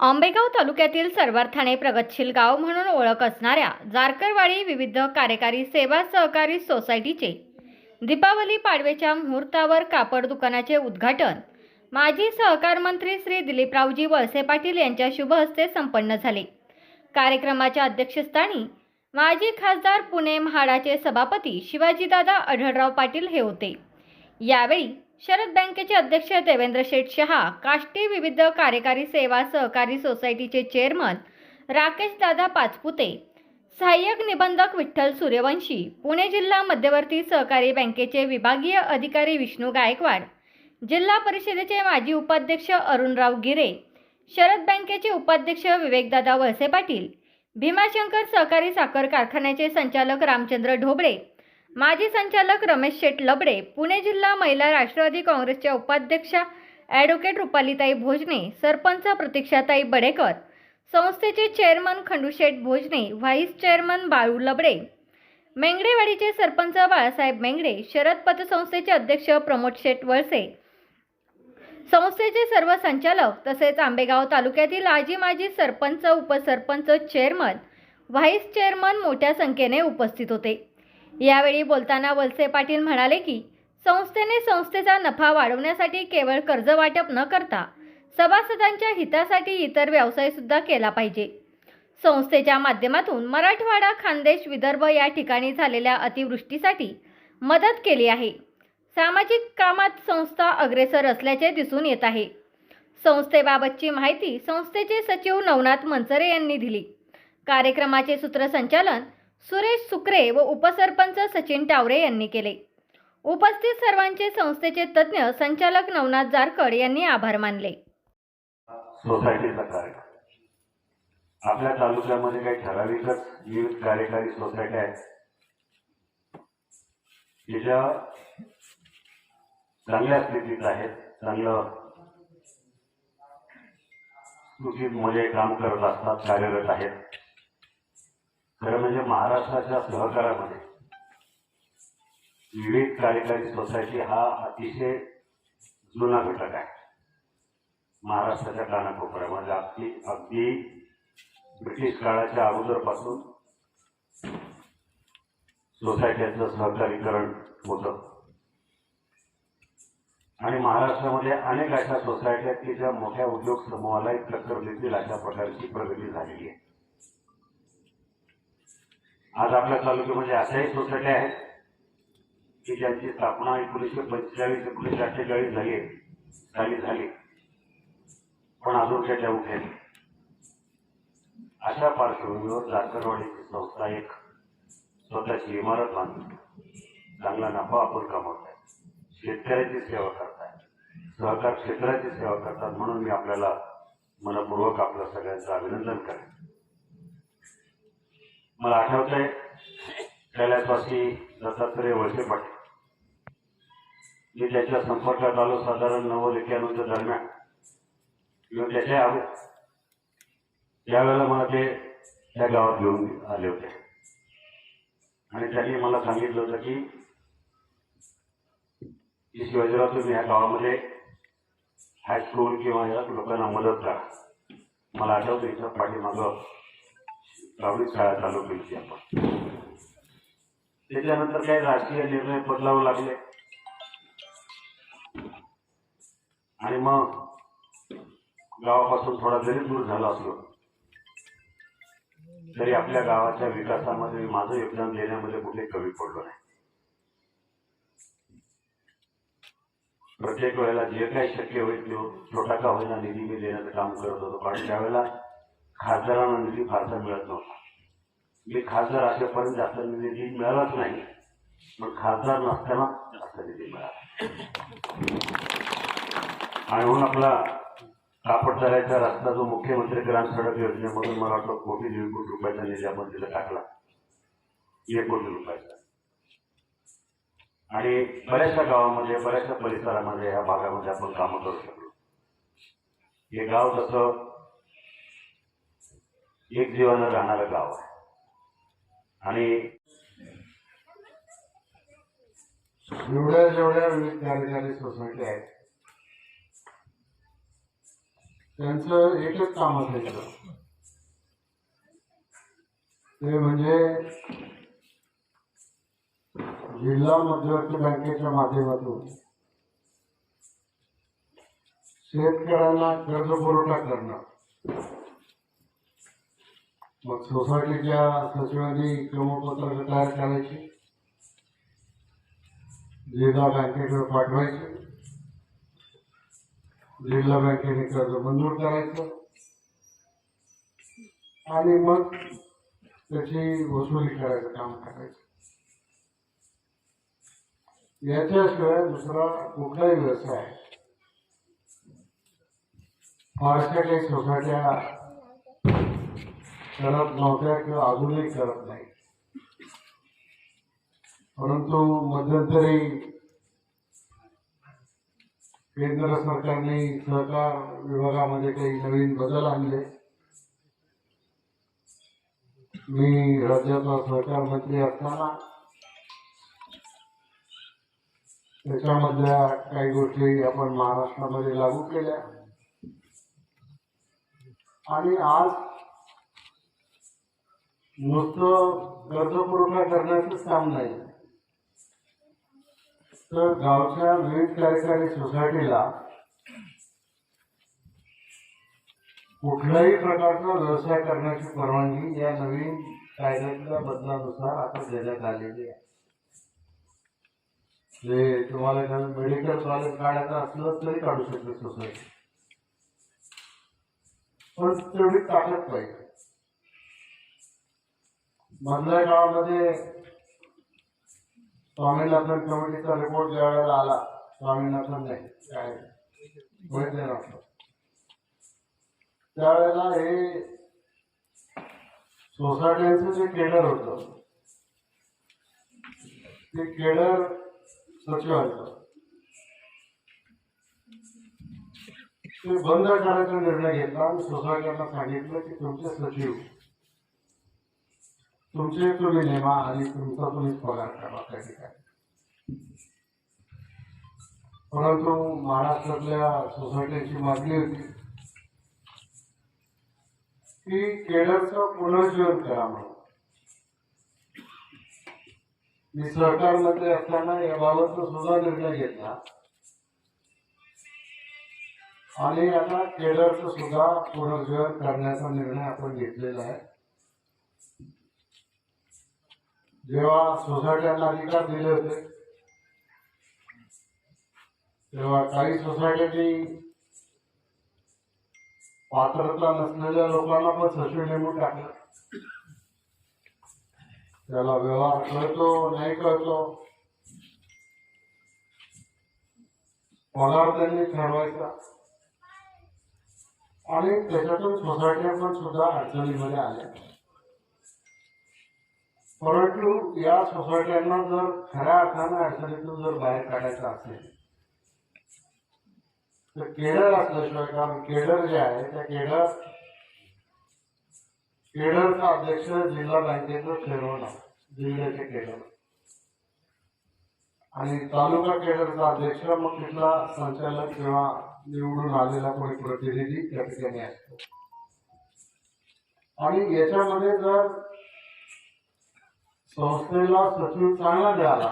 आंबेगाव तालुक्यातील सर्वार्थाने प्रगतशील गाव म्हणून ओळख असणाऱ्या जारकरवाडी विविध कार्यकारी सेवा सहकारी सोसायटीचे दीपावली पाडव्याच्या मुहूर्तावर कापड दुकानाचे उद्घाटन माजी सहकार मंत्री श्री दिलीपरावजी वळसे पाटील यांच्या शुभ हस्ते संपन्न झाले. कार्यक्रमाच्या अध्यक्षस्थानी माजी खासदार पुणे म्हाडाचे सभापती शिवाजीदादा आढळराव पाटील हे होते. यावेळी शरद बँकेचे अध्यक्ष देवेंद्र शेठ शहा काष्टी विविध कार्यकारी सेवा सहकारी सोसायटीचे चेअरमन राकेश दादा पाचपुते सहाय्यक निबंधक विठ्ठल सूर्यवंशी पुणे जिल्हा मध्यवर्ती सहकारी बँकेचे विभागीय अधिकारी विष्णू गायकवाड जिल्हा परिषदेचे माजी उपाध्यक्ष अरुणराव गिरे शरद बँकेचे उपाध्यक्ष विवेकदादा वळसे पाटील भीमाशंकर सहकारी साखर कारखान्याचे संचालक रामचंद्र ढोबळे माजी संचालक रमेश शेठ लबडे पुणे जिल्हा महिला राष्ट्रवादी काँग्रेसच्या उपाध्यक्षा ॲडव्होकेट रुपालीताई भोजने सरपंच प्रतीक्षाताई बडेकर संस्थेचे chairman Khandusheth Bhojane vice chairman Balu Labade मेंगडेवाडीचे sarpanch Balasaheb Mengade Sharad पतसंस्थेचे अध्यक्ष प्रमोद शेठ वळसे. संस्थेचे सर्व संचालक तसेच आंबेगाव तालुक्यातील आजी माजी सरपंच उपसरपंच चेअरमन व्हाईस चेअरमन मोठ्या संख्येने उपस्थित होते. यावेळी बोलताना वलसे पाटील म्हणाले की संस्थेने संस्थेचा नफा वाढवण्यासाठी केवळ कर्ज वाटप न करता सभासदांच्या हितासाठी इतर व्यवसायसुद्धा केला पाहिजे. संस्थेच्या माध्यमातून मराठवाडा खानदेश विदर्भ या ठिकाणी झालेल्या अतिवृष्टीसाठी मदत केली आहे. सामाजिक कामात संस्था अग्रेसर असल्याचे दिसून येत आहे. संस्थेबाबतची माहिती संस्थेचे सचिव नवनाथ मनसरे यांनी दिली. कार्यक्रमाचे सूत्रसंचालन सुरेश सुकरे व उपसरपंच सचिन टावरे यांनी केले. उपस्थित सर्वांचे संस्थेचे तज्ज्ञ संचालक नवनाथ जारकड यांनी आभार मानले. सोसायटीचा कार्यक्रम. आपल्या तालुक्यामध्ये काही ठराविकच विविध कार्यकारी सोसायट्या आहेत. की ज्या चांगल्या स्थितीत आहेत. चांगलं मध्ये म्हणजे काम करत असतात कार्यरत आहेत. खरं म्हणजे महाराष्ट्राच्या सहकारामध्ये विविध कार्यकारी सोसायटी हा अतिशय जुना घटक आहे. महाराष्ट्राच्या कानाकोपऱ्यामध्ये म्हणजे अगदी अगदी ब्रिटिश काळाच्या अगोदरपासून सोसायट्यांचं सहकारीकरण होतं. आणि महाराष्ट्रामध्ये अनेक अशा सोसायट्या की ज्या मोठ्या उद्योग समूहालाही टक्कर देतील अशा प्रकारची प्रगती झालेली आहे. आज आपल्या तालुक्यामध्ये अशाही सोसायट्या आहेत की ज्यांची स्थापना एकोणीसशे पंचेचाळीस एकोणीसशे अठ्ठेचाळीस झाली आहे साली झाली. पण अजून त्याच्या उठे अशा पार्श्वभूमीवर जारकरवाडीची संस्था एक स्वतःची इमारत बांधली चांगला नफा आपण कमवत आहे शेतकऱ्याची सेवा करताय. सहकार क्षेत्राची सेवा करतात म्हणून मी आपल्याला मनपूर्वक आपलं सगळ्यांचं अभिनंदन करेन. मला आठवत आहे कैलासवासी दत्तात्रय वळसे पाटील. मी त्याच्या संपर्कात आलो साधारण नव्वद एक्क्याण्णवच्या दरम्यान. मी त्याच्या आलो. त्यावेळेला मला ते त्या गावात घेऊन आले होते. आणि त्यांनी मला सांगितलं होतं की की शिवाजीराव तुम्ही ह्या गावामध्ये हायस्कूल किंवा या लोकांना मदत करा. मला आठवतं इथं पाठीमागं गावडी शाळा चालू केली आपण. त्याच्यानंतर काही राजकीय निर्णय बदलावे लागले. आणि मग गावापासून थोडा जरी दूर झाला असलो तरी आपल्या गावाच्या विकासामध्ये माझं योगदान देण्यामध्ये कुठे कमी पडलो नाही. प्रत्येक वेळेला जे काही शक्य होईल तो छोटा का होईना निधी मी देण्याचं काम करत होतो. कारण त्यावेळेला खासदारांना निधी फारसा मिळत नव्हता. मी खासदार असेपर्यंत जास्त निधी मिळालाच नाही पण खासदार नसताना जास्त निधी मिळाला. आणि म्हणून आपला कापडचाऱ्याचा रस्ता जो मुख्यमंत्री ग्राम सडक योजनेमधून मला वाटतं कोटी दीड कोटी रुपयाचा निधी आपण तिला टाकला. एक कोटी रुपयाचा. आणि बऱ्याचशा गावामध्ये बऱ्याचशा परिसरामध्ये ह्या भागामध्ये आपण कामं करू शकलो. हे गाव तसं एक जीवानं राहणारं गाव आहे. आणि जेवढ्या जेवढ्या विविध कार्यकारी सोसायटी आहेत त्यांचं एकच काम असायचं ते म्हणजे जिल्हा मध्यवर्ती बँकेच्या माध्यमातून शेतकऱ्यांना कर्ज पुरवठा करणं. मग सोसायटीच्या सचिवांनी प्रमाणपत्र तयार करायची. जिल्हा बँकेकडे पाठवायचे. जिल्हा बँकेने कर्ज मंजूर करायचं. आणि मग त्याची वसुली करायचं काम करायचं. याच्याशिवाय दुसरा कुठलाही व्यवसाय. फारशा काही सोसायट्या करत नव्हत्या किंवा अजूनही करत नाही. परंतु मध्यंतरी केंद्र सरकारने सहकार विभागामध्ये काही नवीन बदल आणले. मी राज्याचा सहकार मंत्री असताना त्याच्यामधल्या काही गोष्टी आपण महाराष्ट्रामध्ये लागू केल्या. आणि आज नुसतं कर्ज पुरवठा करण्याचंच काम नाही. तर गावच्या विविध कार्यकारी सोसायटीला कुठल्याही प्रकारचा व्यवसाय करण्याची परवानगी या नवीन कायद्यातल्या बदलानुसार आता देण्यात आलेली आहे. जे तुम्हाला एखादं मेडिकल कॉलेज काढायचं असलं तरी काढू शकते सोसायटी. पण तेवढी ताकद पाहिजे. मधल्या काळामध्ये स्वामीनाथन कमिटीचा रिपोर्ट ज्या वेळेला आला स्वामीनाथन नाही काय वैद्यनाथ त्यावेळेला हे सोसायट्यांचं जे केडर होत ते केडर सचिवांचं ते बंद करायचा निर्णय घेतला आणि सोसायट्यांना सांगितलं की तुमचे सचिव तुमचे तुम्ही नेमा आणि तुमचा तुम्ही पगार करा त्या ठिकाणी. परंतु महाराष्ट्रातल्या सोसायटीची मागणी होती की केडरचं पुनर्जीवन करा म्हणून. मी सरकारमध्ये असताना याबाबत सुद्धा निर्णय घेतला. आणि आता केडरचं सुद्धा पुनर्जीवन करण्याचा निर्णय आपण घेतलेला आहे. जेव्हा सोसायट्यांना अधिकार दिले होते तेव्हा काही सोसायट्यांनी पात्रता नसलेल्या लोकांना पण सचिव नेमून टाकलं. त्याला व्यवहार कळतो नाही कळतो. पगार त्यांनी ठरवायचा. आणि त्याच्यातून सोसायट्या पण सुद्धा अडचणीमध्ये आल्या. परंतु या सोसायट्यांना जर खऱ्या अर्थानं अडचणीतून जर बाहेर काढायचं असेल तर केडर असल्याशिवाय कारण केडर जे आहे त्या केडर केडरचा अध्यक्ष जिल्हा बँकेचं ठरवणार जिल्ह्याचे केडर आणि तालुका केडरचा अध्यक्ष मग तिथला संचालक किंवा निवडून आलेला कोणी प्रतिनिधी त्या ठिकाणी असतो. आणि याच्यामध्ये जर संस्थेला सचिव चांगला मिळाला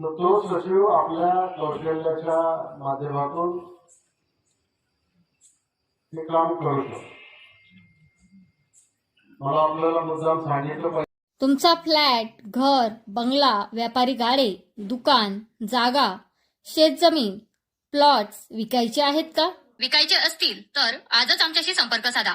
तर तो सचिव आपल्या कौशल्याच्या माध्यमातून हे काम करू शकतो मला आपल्याला मुद्दाम सांगितलं पाहिजे. तुमचा फ्लॅट घर बंगला व्यापारी गाडे दुकान जागा शेतजमीन प्लॉट्स विकायचे आहेत का? विकायचे असतील तर आजच आमच्याशी संपर्क साधा.